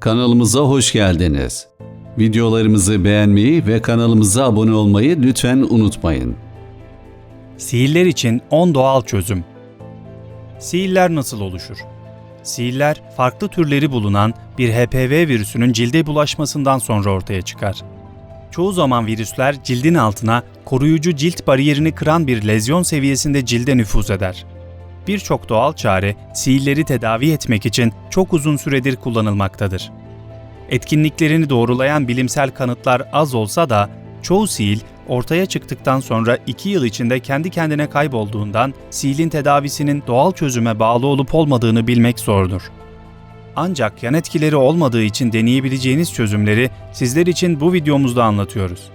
Kanalımıza hoş geldiniz. Videolarımızı beğenmeyi ve kanalımıza abone olmayı lütfen unutmayın. Sihirler için 10 doğal çözüm. Sihirler nasıl oluşur? Sihirler, farklı türleri bulunan bir HPV virüsünün cilde bulaşmasından sonra ortaya çıkar. Çoğu zaman virüsler cildin altına koruyucu cilt bariyerini kıran bir lezyon seviyesinde cilde nüfuz eder. Birçok doğal çare sihirleri tedavi etmek için çok uzun süredir kullanılmaktadır. Etkinliklerini doğrulayan bilimsel kanıtlar az olsa da çoğu sihir ortaya çıktıktan sonra 2 yıl içinde kendi kendine kaybolduğundan sihilin tedavisinin doğal çözüme bağlı olup olmadığını bilmek zordur. Ancak yan etkileri olmadığı için deneyebileceğiniz çözümleri sizler için bu videomuzda anlatıyoruz.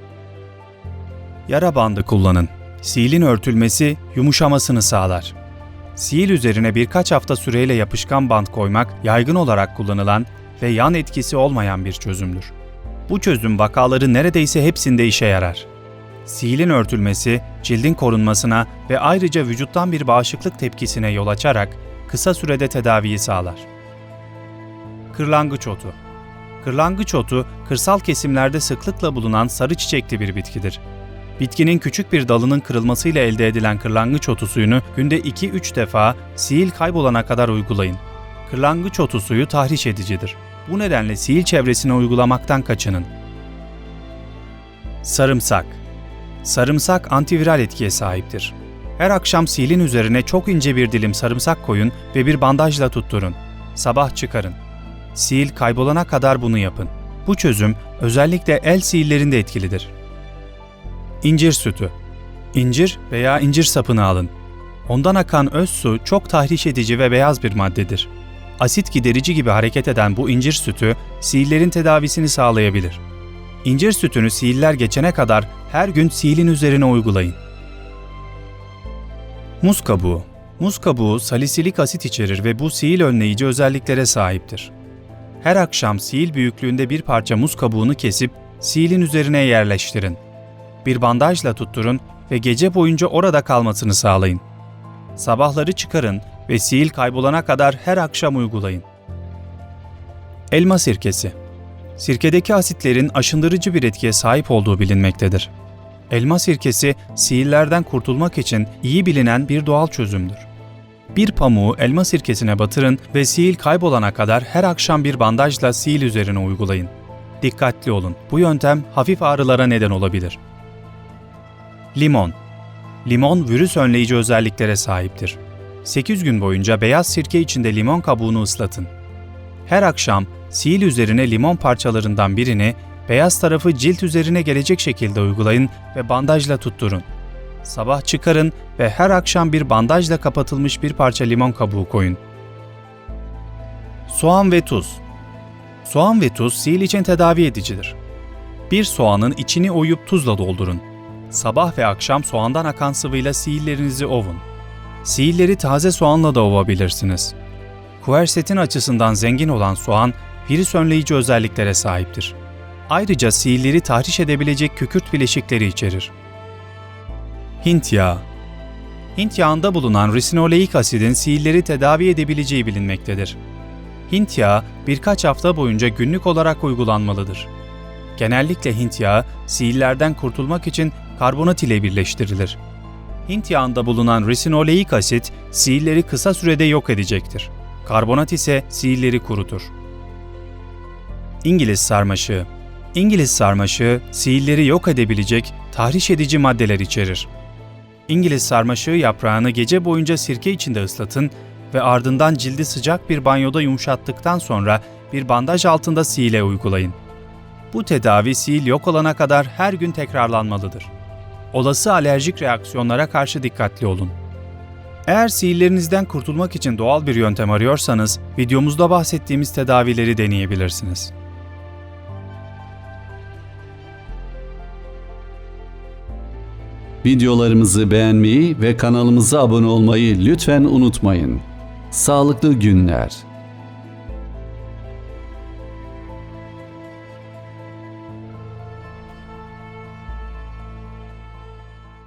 Yara bandı kullanın. Sihilin örtülmesi yumuşamasını sağlar. Sihil üzerine birkaç hafta süreyle yapışkan bant koymak yaygın olarak kullanılan ve yan etkisi olmayan bir çözümdür. Bu çözüm vakaları neredeyse hepsinde işe yarar. Sihilin örtülmesi, cildin korunmasına ve ayrıca vücuttan bir bağışıklık tepkisine yol açarak kısa sürede tedaviyi sağlar. Kırlangıç otu Kırlangıç otu, kırsal kesimlerde sıklıkla bulunan sarı çiçekli bir bitkidir. Bitkinin küçük bir dalının kırılmasıyla elde edilen kırlangıç otu suyunu günde 2-3 defa sihil kaybolana kadar uygulayın. Kırlangıç otu suyu tahriş edicidir. Bu nedenle sihil çevresine uygulamaktan kaçının. Sarımsak Sarımsak antiviral etkiye sahiptir. Her akşam sihilin üzerine çok ince bir dilim sarımsak koyun ve bir bandajla tutturun. Sabah çıkarın. Sihil kaybolana kadar bunu yapın. Bu çözüm özellikle el sihillerinde etkilidir. İncir sütü İncir veya incir sapını alın. Ondan akan öz su çok tahriş edici ve beyaz bir maddedir. Asit giderici gibi hareket eden bu incir sütü sihirlerin tedavisini sağlayabilir. İncir sütünü sihirler geçene kadar her gün sihilin üzerine uygulayın. Muz kabuğu Muz kabuğu salisilik asit içerir ve bu sihil önleyici özelliklere sahiptir. Her akşam sihil büyüklüğünde bir parça muz kabuğunu kesip sihilin üzerine yerleştirin. Bir bandajla tutturun ve gece boyunca orada kalmasını sağlayın. Sabahları çıkarın ve sihil kaybolana kadar her akşam uygulayın. Elma sirkesi Sirkedeki asitlerin aşındırıcı bir etkiye sahip olduğu bilinmektedir. Elma sirkesi, sihirlerden kurtulmak için iyi bilinen bir doğal çözümdür. Bir pamuğu elma sirkesine batırın ve sihir kaybolana kadar her akşam bir bandajla sihir üzerine uygulayın. Dikkatli olun, bu yöntem hafif ağrılara neden olabilir. Limon Limon virüs önleyici özelliklere sahiptir. 8 gün boyunca beyaz sirke içinde limon kabuğunu ıslatın. Her akşam sihir üzerine limon parçalarından birini beyaz tarafı cilt üzerine gelecek şekilde uygulayın ve bandajla tutturun. Sabah çıkarın ve her akşam bir bandajla kapatılmış bir parça limon kabuğu koyun. Soğan ve tuz Soğan ve tuz sihir için tedavi edicidir. Bir soğanın içini oyup tuzla doldurun. Sabah ve akşam soğandan akan sıvıyla sihirlerinizi ovun. Sihirleri taze soğanla da ovabilirsiniz. Kuersetin açısından zengin olan soğan, virüs önleyici özelliklere sahiptir. Ayrıca sihirleri tahriş edebilecek kükürt bileşikleri içerir. Hint yağı Hint yağında bulunan risinoleik asidin sihirleri tedavi edebileceği bilinmektedir. Hint yağı birkaç hafta boyunca günlük olarak uygulanmalıdır. Genellikle Hint yağı sihirlerden kurtulmak için karbonat ile birleştirilir. Hint yağında bulunan risinoleik asit sihirleri kısa sürede yok edecektir. Karbonat ise sihirleri kurutur. İngiliz sarmaşığı İngiliz sarmaşığı sihirleri yok edebilecek tahriş edici maddeler içerir. İngiliz sarmaşığı yaprağını gece boyunca sirke içinde ıslatın ve ardından cildi sıcak bir banyoda yumuşattıktan sonra bir bandaj altında sihile uygulayın. Bu tedavi sihil yok olana kadar her gün tekrarlanmalıdır. Olası alerjik reaksiyonlara karşı dikkatli olun. Eğer sihirlerinizden kurtulmak için doğal bir yöntem arıyorsanız, videomuzda bahsettiğimiz tedavileri deneyebilirsiniz. Videolarımızı beğenmeyi ve kanalımıza abone olmayı lütfen unutmayın. Sağlıklı günler.